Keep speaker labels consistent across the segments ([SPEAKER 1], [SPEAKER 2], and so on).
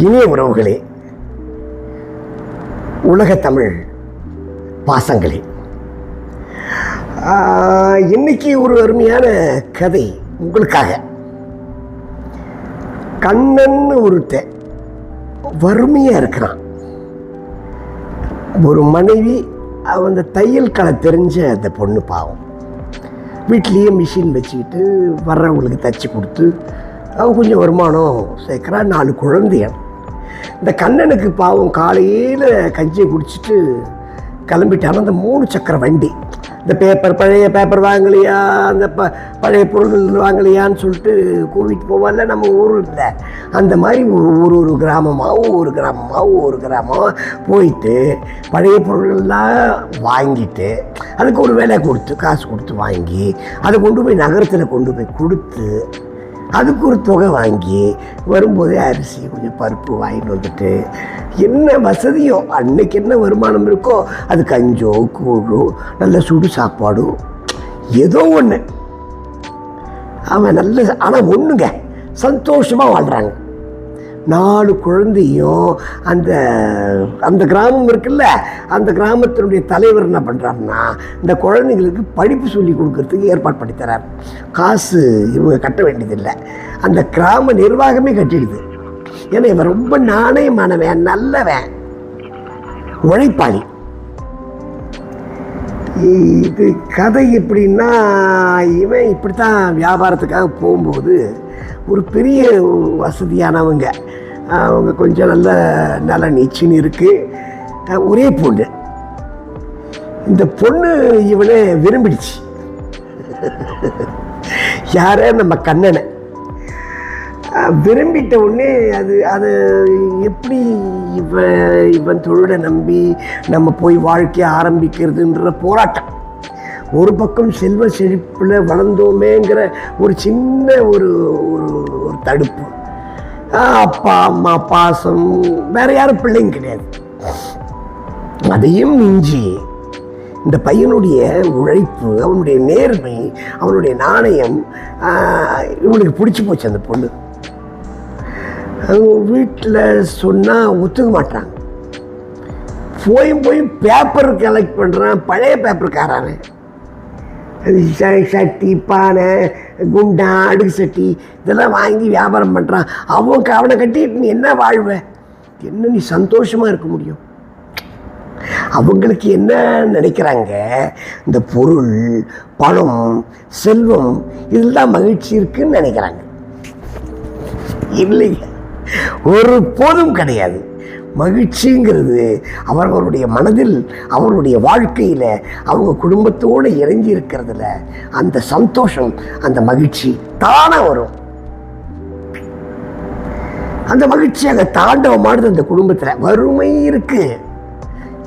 [SPEAKER 1] இனிய உறவுகளே உலக தமிழ் பாசங்களே. இன்னைக்கு ஒரு அருமையான கதை உங்களுக்காக. கண்ணன் ஒருத்தன் வறுமையா இருக்கிறான். ஒரு மனைவி அந்த தையல் கலை தெரிஞ்ச அந்த பொண்ணு பாவம். வீட்லேயே மிஷின் வச்சுக்கிட்டு வர்றவங்களுக்கு தச்சு கொடுத்து அவன் கொஞ்சம் வருமானம் சேர்க்குறான். நாலு குழந்தைகள். இந்த கண்ணனுக்கு பாவம் காலையில் கஞ்சியை குடிச்சிட்டு கிளம்பிட்டாலும் அந்த மூணு சக்கர வண்டி. இந்த பேப்பர் பழைய பேப்பர் வாங்கலையா அந்த ப பழைய பொருள்கள் வாங்கலையான்னு சொல்லிட்டு கூவிட்டு போவால நம்ம ஊரில் அந்த மாதிரி ஒரு ஒரு ஒரு கிராமமாக ஒவ்வொரு கிராமமாக ஒவ்வொரு கிராமமாக போயிட்டு பழைய பொருள்கள்லாம் வாங்கிட்டு அதுக்கு ஒரு விலை கொடுத்து காசு கொடுத்து வாங்கி அதை கொண்டு போய் நகரத்தில் கொண்டு போய் கொடுத்து அதுக்கு ஒரு தொகை வாங்கி வரும்போதே அரிசி கொஞ்சம் பருப்பு வாங்கிட்டு வந்துட்டு என்ன வசதியோ அன்னைக்கு என்ன வருமானம் இருக்கோ அது கஞ்சோ கூழோ நல்ல சுடு சாப்பாடோ ஏதோ ஒன்று அவன் நல்ல ஆனால் ஒன்றுங்க சந்தோஷமாக வாழ்கிறாங்க நாலு குழந்தையும் அந்த அந்த கிராமம் இருக்குல்ல அந்த கிராமத்தினுடைய தலைவர் என்ன பண்ணுறாருன்னா இந்த குழந்தைங்களுக்கு படிப்பு சொல்லி கொடுக்கறதுக்கு ஏற்பாடு பண்ணி தரார். காசு இவங்க கட்ட வேண்டியதில்லை. அந்த கிராம நிர்வாகமே கட்டிடுது. ஏன்னா இவன் ரொம்ப நாணயமானவன் நல்லவன். உழைப்பாளி. இது கதை எப்படின்னா இவன் இப்படி தான் வியாபாரத்துக்காக போகும்போது ஒரு பெரிய வசதியானவங்க. அவங்க கொஞ்சம் நல்ல நல்ல நீச்சின்னு இருக்குது ஒரே பொண்ணு. இந்த பொண்ணு இவனை விரும்பிடுச்சு. யார நம்ம கண்ணனை. விரும்பிட்ட உடனே அது அது எப்படி இவன் இவன் தொழிலை நம்பி நம்ம போய் வாழ்க்கையை ஆரம்பிக்கிறதுன்ற போராட்டம். ஒரு பக்கம் செல்வ செழிப்பில் வளர்ந்தோமேங்கிற ஒரு சின்ன ஒரு ஒரு தடுப்பு. அப்பா அம்மா பாசம் வேற யாரும் பிள்ளைங்க கிடையாது. அதையும் மிஞ்சி இந்த பையனுடைய உழைப்பு அவனுடைய நேர்மை அவனுடைய நாணயம் ஆஹ், இவனுக்கு பிடிச்சி போச்சு அந்த பொண்ணு. வீட்டில் சொன்னால் ஒத்துக்க மாட்டாங்க. போயும் போய் பேப்பர் கலெக்ட் பண்ணுறான் பழைய பேப்பர் காரானே சட்டி பானை குண்டா அடுக்கு சட்டி இதெல்லாம் வாங்கி வியாபாரம் பண்ணுறான் அவன் க- அவனை கட்டிட்டு நீ என்ன வாழ்வ? என்ன நீ சந்தோஷமாக இருக்க முடியும்? அவங்களுக்கு என்ன நினைக்கிறாங்க? இந்த பொருள் பணம் செல்வம் இதில் தான் மகிழ்ச்சி இருக்குன்னு நினைக்கிறாங்க. இல்லைங்க. ஒரு போதும் கிடையாது. மகிழ்ச்சிங்கிறது அவர்களுடைய மனதில் அவருடைய வாழ்க்கையில் அவங்க குடும்பத்தோடு இறங்கி இருக்கிறதுல அந்த சந்தோஷம் அந்த மகிழ்ச்சி தானாக வரும். அந்த மகிழ்ச்சி அங்கே தாண்டவமானது அந்த குடும்பத்தில். வறுமை இருக்கு.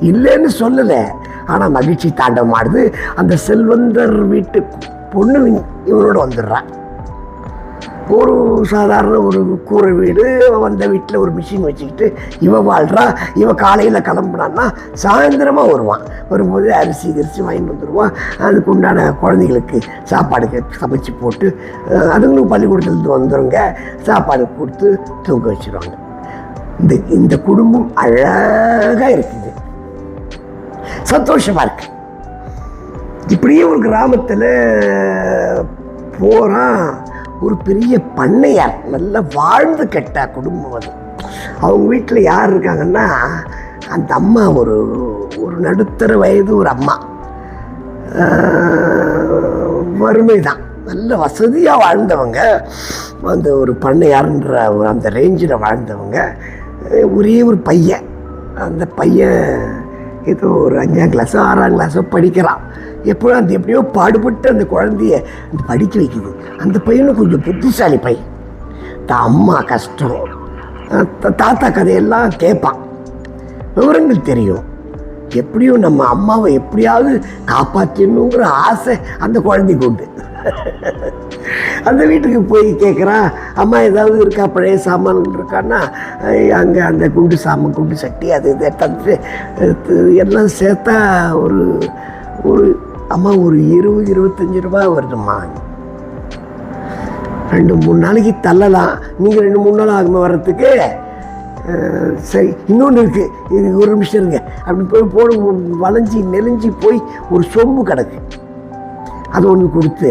[SPEAKER 1] இல்லைன்னு சொல்லலை. ஆனால் மகிழ்ச்சி தாண்டவமானது அந்த செல்வந்தர் வீட்டு பொண்ணு இவனோட வந்துடுறான் ஒரு சாதாரண ஒரு கூரை வீடு வந்த வீட்டில் ஒரு மிஷின் வச்சுக்கிட்டு இவன் வாழ்றா இவன் காலையில் கிளம்புனான்னா சாயந்தரமாக வருவான். வரும்போது அரிசி கரிசி வாங்கிட்டு வந்துடுவான் அதுக்கு உண்டான குழந்தைகளுக்கு சாப்பாடு சமைச்சு போட்டு அதுங்களும் பள்ளிக்கூடத்துலேருந்து வந்துடுங்க சாப்பாடு கொடுத்து தூங்க வச்சுருவாங்க. இந்த இந்த குடும்பம் அழகாக இருக்குது. சந்தோஷமாக இருக்கு. இப்படியே ஒரு கிராமத்தில் போகிறான் ஒரு பெரிய பண்ணையார் நல்லா வாழ்ந்து கெட்ட குடும்பம் அது. அவங்க வீட்டில் யார் இருக்காங்கன்னா அந்த அம்மா ஒரு ஒரு நடுத்தர வயது ஒரு அம்மா. வறுமை தான் நல்ல வசதியாக வாழ்ந்தவங்க. அந்த ஒரு பண்ணையார்ன்ற ஒரு அந்த ரேஞ்சில் வாழ்ந்தவங்க. ஒரே ஒரு பையன். அந்த பையன் ஏதோ ஒரு அஞ்சாம் கிளாஸோ ஆறாம் கிளாஸோ படிக்கிறான். எப்போ அந்த எப்படியோ பாடுபட்டு அந்த குழந்தைய அந்த படிக்க வைக்குது. அந்த பையனும் கொஞ்சம் புத்திசாலி பையன். தான் அம்மா கஷ்டம். தாத்தா கதையெல்லாம் கேட்பான். விவரங்கள் தெரியும். எப்படியும் நம்ம அம்மாவை எப்படியாவது காப்பாற்றணுங்கிற ஆசை அந்த குழந்தைக்கு உண்டு. அந்த வீட்டுக்கு போய் கேட்குறான் அம்மா ஏதாவது இருக்கா? பழைய சாமான் இருக்கான்னா அங்கே அந்த குண்டு சாமான் குண்டு சட்டி அது இது எடுத்து எல்லாம் சேர்த்தா ஒரு ஒரு அம்மா ஒரு இருபது இருபத்தஞ்சி ரூபா வருதும்மா. ரெண்டு மூணு நாளைக்கு தள்ளலாம். நீங்கள் ரெண்டு மூணு நாள் ஆகுமா வர்றதுக்கு? சரி இன்னொன்று இருக்குது இது ஒரு நிமிஷம் இருங்க. அப்படி போய் போட வளைஞ்சி நெலிஞ்சி போய் ஒரு சொம்பு கிடக்கு. அது ஒன்று கொடுத்து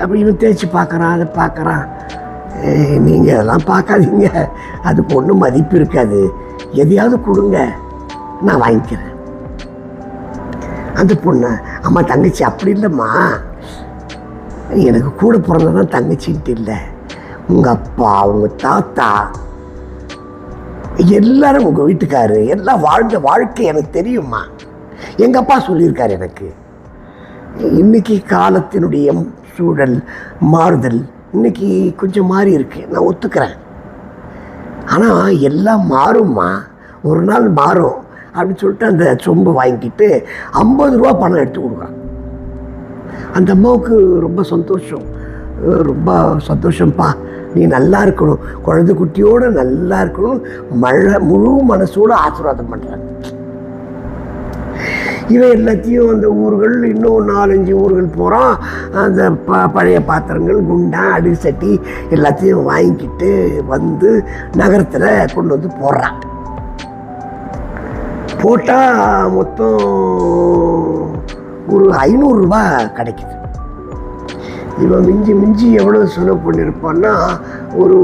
[SPEAKER 1] அப்படி இவன் தேய்ச்சி பார்க்குறான் அதை பார்க்குறான். நீங்கள் அதெல்லாம் பார்க்காதீங்க. அதுக்கு ஒன்றும் மதிப்பு இருக்காது. எதையாவது கொடுங்க. நான் வாங்கிக்கிறேன். அந்த பொண்ணு அம்மா தங்கச்சி அப்படி இல்லைம்மா. எனக்கு கூட பிறந்ததான் தங்கச்சின்ட்டு இல்லை. உங்கள் அப்பா உங்கள் தாத்தா எல்லாரும் உங்கள் வீட்டுக்காரு எல்லாம் வாழ்ந்த வாழ்க்கை எனக்கு தெரியுமா? எங்கள் அப்பா சொல்லியிருக்காரு எனக்கு. இன்னைக்கு காலத்தினுடைய சூழல் மாறுதல் இன்னைக்கு கொஞ்சம் மாறி இருக்கு. நான் ஒத்துக்கிறேன். ஆனால் எல்லாம் மாறும்மா? ஒரு நாள் மாறும். அப்படின்னு சொல்லிட்டு அந்த சொம்பு வாங்கிட்டு ஐம்பது ரூபா பணம் எடுத்து கொடுக்குறான். அந்த அம்மாவுக்கு ரொம்ப சந்தோஷம். ரொம்ப சந்தோஷம்ப்பா. நீ நல்லா இருக்கணும். குழந்தை குட்டியோடு நல்லா இருக்கணும். மழை முழு மனசோடு ஆசீர்வாதம் பண்ணுறாங்க இவன் எல்லாத்தையும் அந்த ஊர்கள் இன்னும் நாலஞ்சு ஊர்கள் போகிறான் அந்த ப பழைய பாத்திரங்கள் குண்டான் அடிசட்டி எல்லாத்தையும் வாங்கிக்கிட்டு வந்து நகரத்தில் கொண்டு வந்து போடுறான். போட்டால் மொத்தம் ஒரு ஐநூறுரூவா கிடைக்குது. இவன் மிஞ்சி மிஞ்சி எவ்வளோ செலவு பண்ணியிருப்பான்னா ஒரு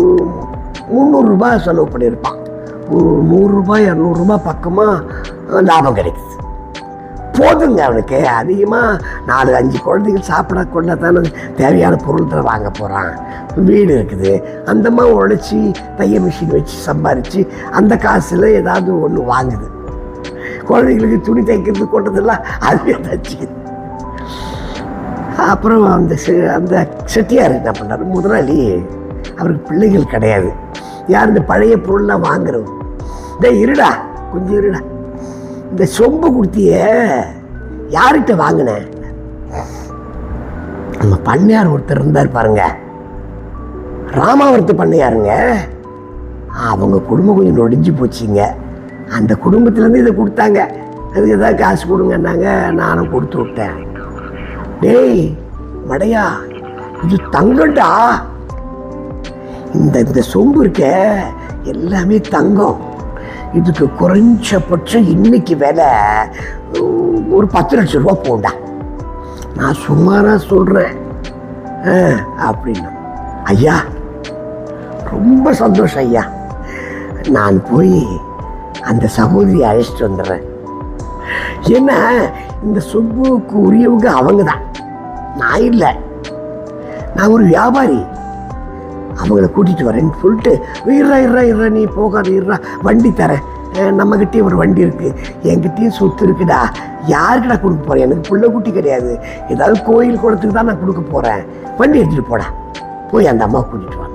[SPEAKER 1] முந்நூறுரூபா செலவு பண்ணியிருப்பான். ஒரு நூறுரூபா இரநூறுபா பக்கமாக லாபம் கிடைக்குது. போதுங்க அவனுக்கு. அதிகமாக நாலு அஞ்சு குழந்தைங்க சாப்பிட கொள்ள தானே தேவையான பொருள்களை வாங்க போகிறான் வீடு இருக்குது. அந்தம்மா உழைச்சி தைய மிஷின் வச்சு சம்பாரித்து அந்த காசில் ஏதாவது ஒன்று வாங்குது. குழந்தைங்களுக்கு துணி தைக்கிறது கொண்டதெல்லாம் அதுவே தச்சுக்குது. அப்புறம் அந்த செ- அந்த செட்டியார் என்ன பண்ணார்? முதலாளி அவருக்கு பிள்ளைகள் கிடையாது. யார் இந்த பழைய பொருள்லாம் வாங்குறோம் இந்த இருடா கொஞ்சம் இருடா. இந்த சொம்பு கொடுத்திய யார்கிட்ட வாங்கின? நம்ம பண்ணையார் ஒருத்தர் இருந்தார் பாருங்க. ராமாவரத்து பண்ணையாருங்க. அவங்க குடும்பம் கொஞ்சம் நொடிஞ்சு போச்சுங்க. அந்த குடும்பத்துலேருந்து இதை கொடுத்தாங்க. அதுக்கு ஏதாவது காசு கொடுங்கன்னாங்க. நானும் கொடுத்து விட்டேன். டேய் மடையா இது தங்கம்டா. இந்த இந்த சொம்பு இருக்க எல்லாமே தங்கம். இதுக்கு குறைஞ்சபட்சம் இன்னைக்கு விலை ஒரு பத்து லட்சம் ரூபா போண்டா. நான் சுமாராக சொல்கிறேன் அப்படின்னு. ஐயா ரொம்ப சந்தோஷம் ஐயா. நான் போய் அந்த சகோதரியை அழைச்சிட்டு வந்துடுறேன். ஏன்னா இந்த சொம்புக்கு உரியவங்க அவங்க தான் நான் இல்லை. நான் ஒரு வியாபாரி. அவங்கள கூட்டிகிட்டு வரேன்னு சொல்லிட்டு இருறா இருறா இருறா நீ போகாத இருறா வண்டி தரேன் அஹ் ஒரு வண்டி இருக்குது என்கிட்டயும் சொத்து இருக்குடா. யாருக்குடா கொடுக்க போகிறேன் எனக்கு பிள்ளை குட்டி கிடையாது. ஏதாவது கோயில் குளத்துக்கு தான் நான் கொடுக்க போகிறேன் வண்டி எடுத்துகிட்டு போடா. போய் அந்த அம்மாவை கூட்டிகிட்டு வா.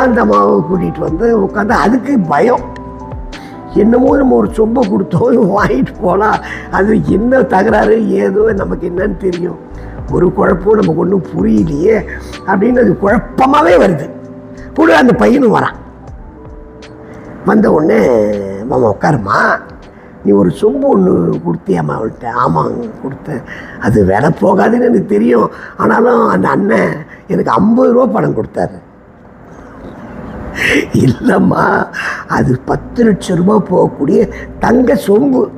[SPEAKER 1] அந்த அம்மாவை கூட்டிகிட்டு வந்து உட்காந்து அதுக்கு பயம். என்னமோ நம்ம ஒரு சொம்பை கொடுத்தோம் வாங்கிட்டு போகலாம் அது என்ன தகராறு ஏதோ நமக்கு என்னன்னு தெரியும். ஒரு குழப்பம் நமக்கு ஒன்றும் புரியலையே அப்படின்னு அது குழப்பமாகவே வருது. கூட அந்த பையனும் வரான். வந்த உடனே மாமா உட்காருமா நீ ஒரு சொம்பு ஒன்று கொடுத்தியாம்மா அவள்கிட்ட? ஆமாங்க கொடுத்தேன். அது விலை போகாதுன்னு எனக்கு தெரியும். ஆனாலும் அந்த அண்ணன் எனக்கு ஐம்பது ரூபா பணம் கொடுத்தாரு. இல்லைம்மா அது பத்து லட்சம் ரூபாய் போகக்கூடிய தங்க சொம்பு.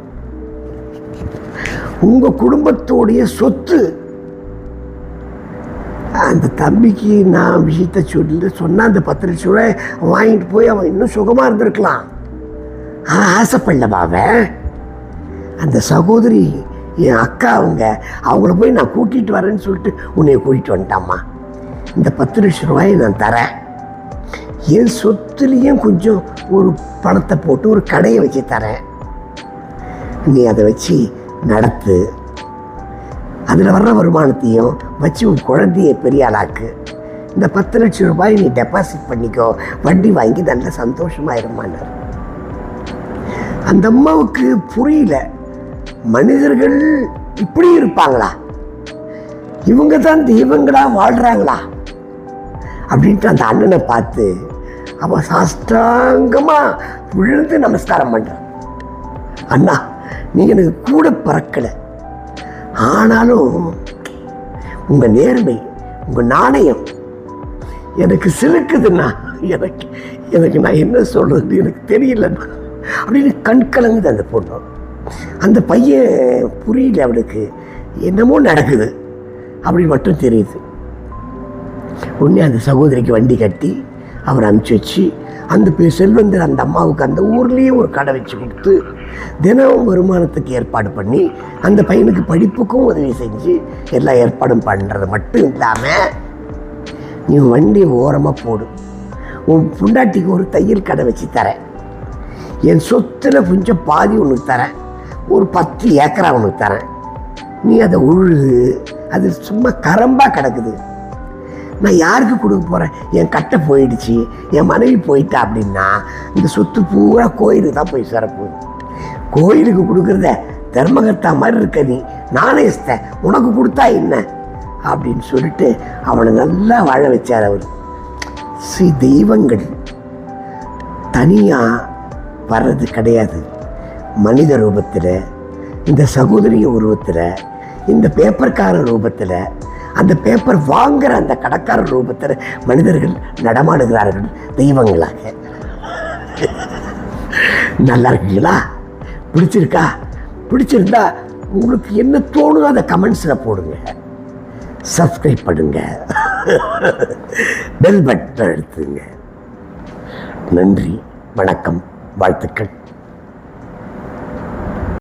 [SPEAKER 1] உங்க குடும்பத்தோடைய சொத்து. அந்த தம்பிக்கு நான் விஷயத்த சொல்லி சொன்னா அந்த பத்து லட்சம் ரூபாய் வாங்கிட்டு போய் அவன் இன்னும் சுகமா இருந்திருக்கலாம். அவன் ஆசைப்படலமா அவன்? அந்த சகோதரி என் அக்கா அவங்க அவங்கள போய் நான் கூட்டிகிட்டு வரேன்னு சொல்லிட்டு உன்னைய கூட்டிகிட்டு வந்துட்டாம்மா. இந்த பத்து லட்சம் ரூபாயை நான் தரேன். என் சொத்துலேயும் கொஞ்சம் ஒரு பணத்தை போட்டு ஒரு கடையை வச்சு தரேன். நீ அதை வச்சு நடத்து. அதில் வர்ற வருமானத்தையும் வச்சு உன் குழந்தைய பெரிய ஆளாக்கு. இந்த பத்து லட்சம் ரூபாய் நீ டெபாசிட் பண்ணிக்கோ. வட்டி வாங்கி நல்ல சந்தோஷமாயிருமான்னார் அந்த அம்மாவுக்கு புரியல. மனிதர்கள் இப்படி இருப்பாங்களா? இவங்க தான் தெய்வங்களா வாழ்கிறாங்களா அப்படின்ட்டு அந்த அண்ணனை பார்த்து அவன் சாஷ்டாங்கமா விழுந்து நமஸ்காரம் பண்ணுறான் அண்ணா நீ எனக்கு கூட பறக்கலை. ஆனாலும் உங்கள் நேர்மை உங்கள் நாணயம் எனக்கு சிலுக்குதுண்ணா. எனக்கு எனக்கு நான் என்ன சொல்கிறது எனக்கு தெரியலண்ணா. அப்படின்னு கண் கலங்குது அந்த பொண்ணு. அந்த பையன் புரியல அவனுக்கு. என்னமோ நடக்குது அப்படின்னு மட்டும் தெரியுது. உடனே அந்த சகோதரிக்கு வண்டி கட்டி அவர் அனுப்பிச்சி வச்சு அந்த பே செல்வந்தர் அந்த அம்மாவுக்கு அந்த ஊர்லேயே ஒரு கடை வச்சு கொடுத்து தினமும் வருமானத்துக்கு ஏற்பாடு பண்ணி அந்த பையனுக்கு படிப்புக்கும் உதவி செஞ்சு எல்லா ஏற்பாடும் பண்ணுறது மட்டும் இல்லாமல் நீ வண்டி ஓரமாக போடு. உன் புண்டாட்டிக்கு ஒரு தையல் கடை வச்சு தரேன். என் சொத்தில் கொஞ்சம் பாதி உனக்கு தரேன். ஒரு பத்து ஏக்கரா உனக்கு தரேன். நீ அதை உழுது அது சும்மா கரம்பாக கிடக்குது. நான் யாருக்கு கொடுக்க போகிறேன் என் கட்டை போயிடுச்சு என் மனைவி போயிட்டா அப்படின்னா இந்த சொத்து பூரா கோயிலுக்கு தான் போய் சேரப்போகுது. கோயிலுக்கு கொடுக்குறத தர்மகர்த்தா மாதிரி இருக்க நீ நானே இஸ்தேன் உனக்கு கொடுத்தா என்ன? அப்படின்னு சொல்லிட்டு அவனை நல்லா வாழ வச்சார் அவர். ஸ்ரீ தெய்வங்கள். தனியாக வர்றது கிடையாது. மனித ரூபத்தில் இந்த சகோதரிய உருவத்தில் இந்த பேப்பர்கார ரூபத்தில் அந்த பேப்பர் வாங்குற அந்த கடைக்கார ரூபத்தில் மனிதர்கள் நடமாடுகிறார்கள். தெய்வங்களாக. நல்லா இருக்கீங்களா? பிடிச்சிருக்கா? பிடிச்சிருந்தா உங்களுக்கு என்ன தோணுதோ அதை கமெண்ட்ஸில் போடுங்க. சப்ஸ்கிரைப் பண்ணுங்க. பெல் பட்டன் எடுத்துங்க. நன்றி வணக்கம் வாழ்த்துக்கள்.